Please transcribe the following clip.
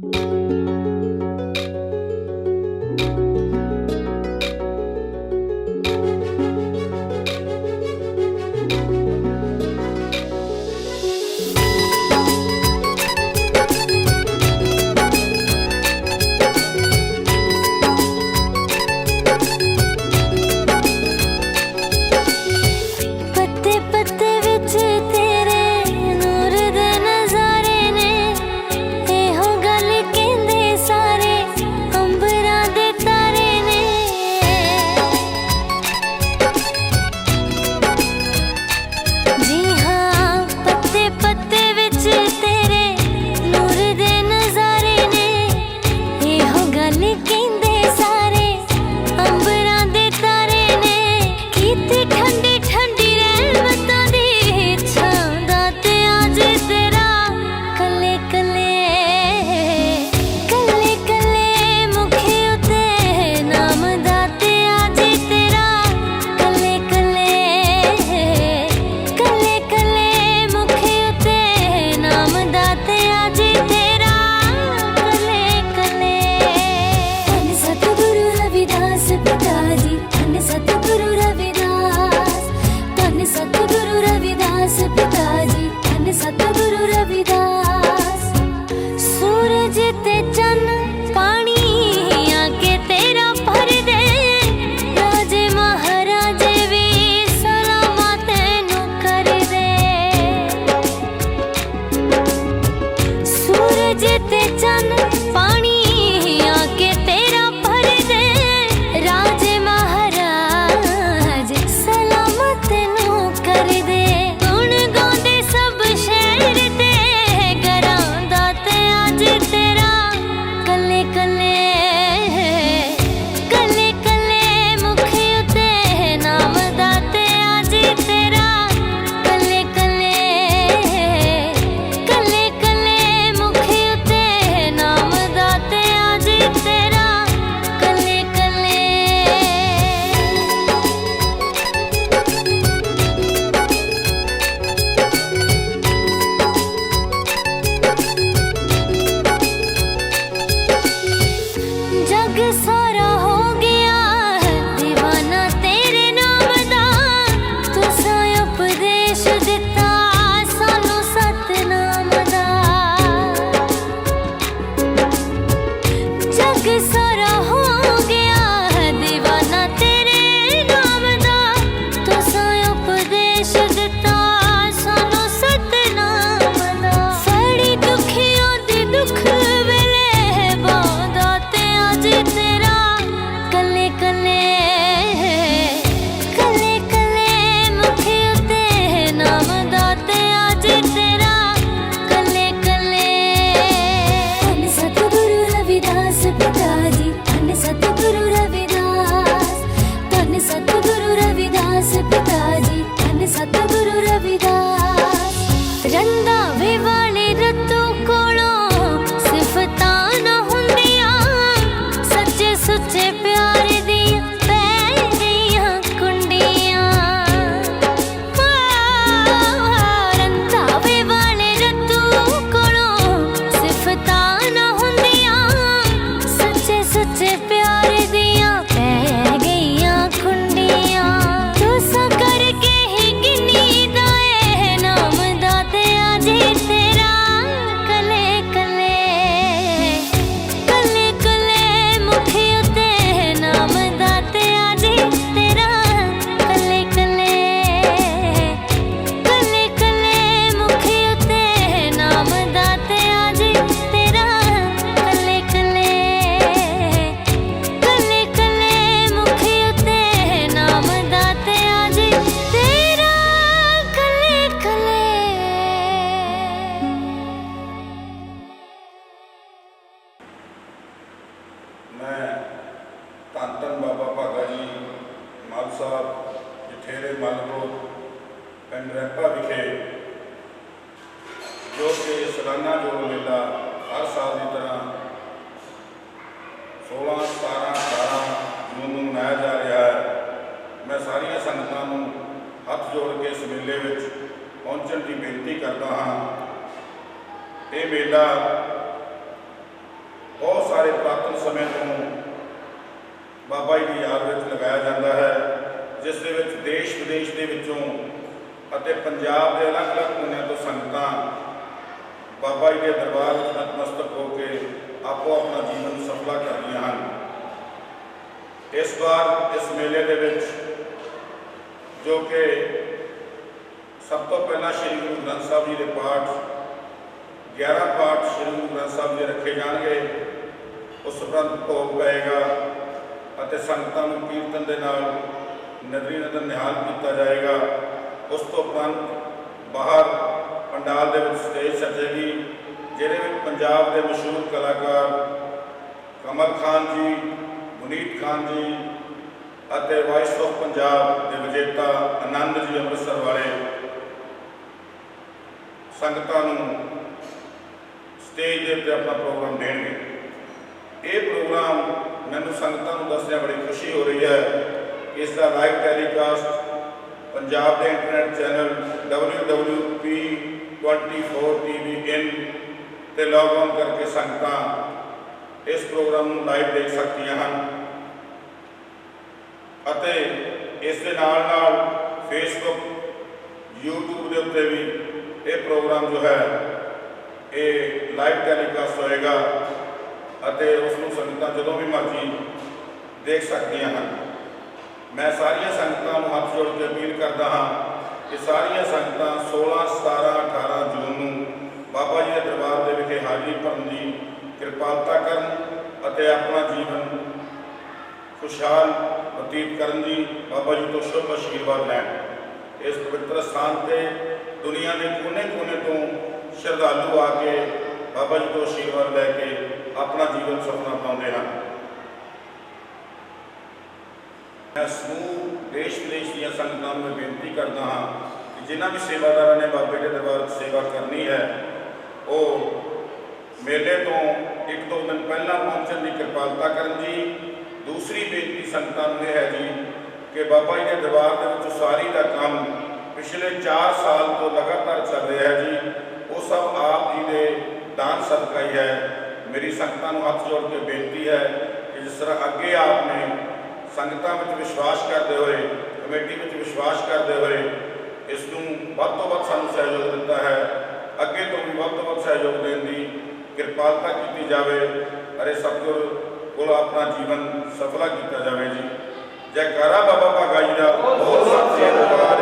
Música did ਮੈਂ ਧੰਨ ਧੰਨ ਬਾਬਾ ਭਾਗਾ ਜੀ, ਮਾਲ ਸਾਹਿਬ, ਜਠੇਰੇ ਮਲਕੋ, ਪਿੰਡ ਰੈਪਾ ਵਿਖੇ, ਜੋ ਕਿ ਸਲਾਨਾ ਜੋ ਮੇਲਾ ਹਰ ਸਾਲ ਦੀ ਤਰ੍ਹਾਂ 16 17 18 ਜੂਨ ਨੂੰ ਮਨਾਇਆ ਜਾ ਰਿਹਾ ਹੈ। ਮੈਂ ਸਾਰੀਆਂ ਸੰਗਤਾਂ ਨੂੰ ਹੱਥ ਜੋੜ ਕੇ ਇਸ ਮੇਲੇ ਵਿੱਚ ਪਹੁੰਚਣ ਦੀ ਬੇਨਤੀ ਕਰਦਾ ਹਾਂ। ਇਹ ਮੇਲਾ ਬਹੁਤ ਸਾਰੇ ਪ੍ਰਾਤਨ ਸਮੇਂ ਤੋਂ ਬਾਬਾ ਜੀ ਦੀ ਯਾਦ ਵਿੱਚ ਲਗਾਇਆ ਜਾਂਦਾ ਹੈ, ਜਿਸ ਦੇ ਵਿੱਚ ਦੇਸ਼ ਵਿਦੇਸ਼ ਦੇ ਵਿੱਚੋਂ ਅਤੇ ਪੰਜਾਬ ਦੇ ਅਲੱਗ-ਅਲੱਗ ਕੋਨਿਆਂ ਤੋਂ ਸੰਗਤਾਂ ਬਾਬਾ ਜੀ ਦੇ ਦਰਬਾਰ ਵਿੱਚ ਨਤਮਸਤਕ ਹੋ ਕੇ ਆਪੋ ਆਪਣਾ ਜੀਵਨ ਸਫਲਾ ਕਰਦੀਆਂ ਹਨ। ਇਸ ਵਾਰ ਇਸ ਮੇਲੇ ਦੇ ਵਿੱਚ ਜੋ ਕਿ ਸਭ ਤੋਂ ਪਹਿਲਾਂ ਸ੍ਰੀ ਗੁਰੂ ਗ੍ਰੰਥ ਸਾਹਿਬ ਜੀ ਦੇ ਪਾਠ 11 ਪਾਠ ਸ੍ਰੀ ਗੁਰੂ ਗ੍ਰੰਥ ਸਾਹਿਬ ਦੇ ਰੱਖੇ ਜਾਣਗੇ ਉਸ ਉਪਰੰਤ ਭੋਗ ਪਏਗਾ ਅਤੇ ਸੰਗਤਾਂ ਨੂੰ ਕੀਰਤਨ ਦੇ ਨਾਲ ਨਦਰੀ ਨਦਰ ਨਿਹਾਲ ਕੀਤਾ ਜਾਏਗਾ। ਉਸ ਤੋਂ ਉਪਰੰਤ ਬਾਹਰ ਪੰਡਾਲ ਦੇ ਵਿੱਚ ਸਟੇਜ ਸਜੇਗੀ, ਜਿਹਦੇ ਵਿੱਚ ਪੰਜਾਬ ਦੇ ਮਸ਼ਹੂਰ ਕਲਾਕਾਰ ਕਮਲ ਖਾਨ ਜੀ, ਮੁਨੀਤ ਖਾਨ ਜੀ ਅਤੇ ਵਾਇਸ ਆਫ ਪੰਜਾਬ ਦੇ ਵਿਜੇਤਾ ਆਨੰਦ ਜੀ ਅੰਮ੍ਰਿਤਸਰ ਵਾਲੇ ਸੰਗਤਾਂ ਨੂੰ ਸਟੇਜ ਦੇ ਉੱਤੇ ਆਪਣਾ ਪ੍ਰੋਗਰਾਮ ਦੇਣਗੇ। ਇਹ ਪ੍ਰੋਗਰਾਮ ਮੈਨੂੰ ਸੰਗਤਾਂ ਨੂੰ ਦੱਸਿਆ ਬੜੀ ਖੁਸ਼ੀ ਹੋ ਰਹੀ ਹੈ ਇਸ ਦਾ ਲਾਈਵ ਟੈਲੀਕਾਸਟ ਪੰਜਾਬ ਦੇ ਇੰਟਰਨੈਟ ਚੈਨਲ www.p24tvn ਤੇ ਲੌਗਇਨ ਕਰਕੇ ਸੰਗਤਾਂ ਇਸ ਪ੍ਰੋਗਰਾਮ ਨੂੰ ਲਾਈਵ ਦੇਖ ਸਕਦੀਆਂ ਹਨ। ਅਤੇ ਇਸ ਦੇ ਨਾਲ ਨਾਲ ਫੇਸਬੁੱਕ YouTube ਦੇ ਉੱਤੇ ਵੀ ਇਹ ਪ੍ਰੋਗਰਾਮ ਜੋ ਹੈ, ਇਹ ਲਾਈਵ ਟੈਲੀਕਾਸਟ ਹੋਏਗਾ। ਅਤੇ ਉਸ ਨੂੰ ਸੰਗਤਾਂ ਜਦੋਂ ਵੀ ਮਰਜ਼ੀ ਦੇਖ ਸਕਦੀਆਂ ਹਨ। ਮੈਂ ਸਾਰੀਆਂ ਸੰਗਤਾਂ ਨੂੰ ਹੱਥ ਜੋੜ ਕੇ ਅਪੀਲ ਕਰਦਾ ਹਾਂ ਕਿ ਸਾਰੀਆਂ ਸੰਗਤਾਂ 16 17 18 ਜੂਨ ਨੂੰ ਬਾਬਾ ਜੀ ਦੇ ਦਰਬਾਰ ਦੇ ਵਿਖੇ ਹਾਜ਼ਰੀ ਭਰਨ ਦੀ ਕਿਰਪਾਲਤਾ ਕਰਨ ਅਤੇ ਆਪਣਾ ਜੀਵਨ ਖੁਸ਼ਹਾਲ ਬਤੀਤ ਕਰਨ ਦੀ ਬਾਬਾ ਜੀ ਤੋਂ ਸ਼ੁਭ ਆਸ਼ੀਰਵਾਦ ਲੈਣ। ਇਸ ਪਵਿੱਤਰ ਸਥਾਨ ਤੇ ਦੁਨੀਆ ਦੇ ਕੋਨੇ-ਕੋਨੇ ਤੋਂ ਸ਼ਰਧਾਲੂ ਆ ਕੇ ਬਾਬਾ ਜੀ ਤੋਂ ਆਸ਼ੀਰਵਾਦ ਲੈ ਕੇ ਆਪਣਾ ਜੀਵਨ ਸਫਲਾ ਪਾਉਂਦੇ ਹਨ। ਮੈਂ ਸਮੂਹ, ਦੇਸ਼, ਵਿਦੇਸ਼ ਦੀਆਂ ਸੰਗਤਾਂ ਨੂੰ ਇਹ ਬੇਨਤੀ ਕਰਦਾ ਹਾਂ ਕਿ ਜਿਨ੍ਹਾਂ ਵੀ ਸੇਵਾਦਾਰਾਂ ਨੇ ਬਾਬੇ ਦੇ ਦਰਬਾਰ 'ਚ ਸੇਵਾ ਕਰਨੀ ਹੈ, ਉਹ ਮੇਲੇ ਤੋਂ ਇੱਕ ਦੋ ਦਿਨ ਪਹਿਲਾਂ ਪਹੁੰਚਣ ਦੀ ਕਿਰਪਾਲਤਾ ਕਰਨ ਜੀ। ਦੂਸਰੀ ਬੇਨਤੀ ਸੰਗਤਾਂ ਨੂੰ ਇਹ ਹੈ ਜੀ ਕਿ ਬਾਬਾ ਜੀ ਦੇ ਦਰਬਾਰ ਦੇ ਵਿੱਚ ਉਸਾਰੀ ਦਾ ਕੰਮ ਪਿਛਲੇ 4 ਸਾਲ ਤੋਂ ਲਗਾਤਾਰ ਚੱਲ ਰਿਹਾ ਹੈ ਜੀ। ਉਹ ਸਭ ਆਪ ਜੀ ਦੇ ਦਾਨ ਸਦਕਾ ਹੀ ਹੈ। ਮੇਰੀ ਸੰਗਤਾਂ ਨੂੰ ਹੱਥ ਜੋੜ ਕੇ ਬੇਨਤੀ ਹੈ ਕਿ ਜਿਸ ਤਰ੍ਹਾਂ ਅੱਗੇ ਆਪ ਨੇ ਸੰਗਤਾਂ ਵਿੱਚ ਵਿਸ਼ਵਾਸ ਕਰਦੇ ਹੋਏ, ਕਮੇਟੀ ਵਿੱਚ ਵਿਸ਼ਵਾਸ ਕਰਦੇ ਹੋਏ, ਇਸ ਨੂੰ ਵੱਧ ਤੋਂ ਵੱਧ ਸਾਨੂੰ ਸਹਿਯੋਗ ਦਿੱਤਾ ਹੈ। ਅੱਗੇ ਤੋਂ ਵੀ ਵੱਧ ਤੋਂ ਵੱਧ ਸਹਿਯੋਗ ਦੇਣ ਦੀ ਕਿਰਪਾਲਤਾ ਕੀਤੀ ਜਾਵੇ ਅਰੇ ਸਤਿਗੁਰ ਕੋਲ ਆਪਣਾ ਜੀਵਨ ਸਫਲਾ ਕੀਤਾ ਜਾਵੇ ਜੀ। ਜੈਕਾਰਾ ਬਾਬਾ ਭਾਗਾਈ ਦਾ ਬਹੁਤ ਸਤਿ ਸ੍ਰੀ ਅਕਾਲ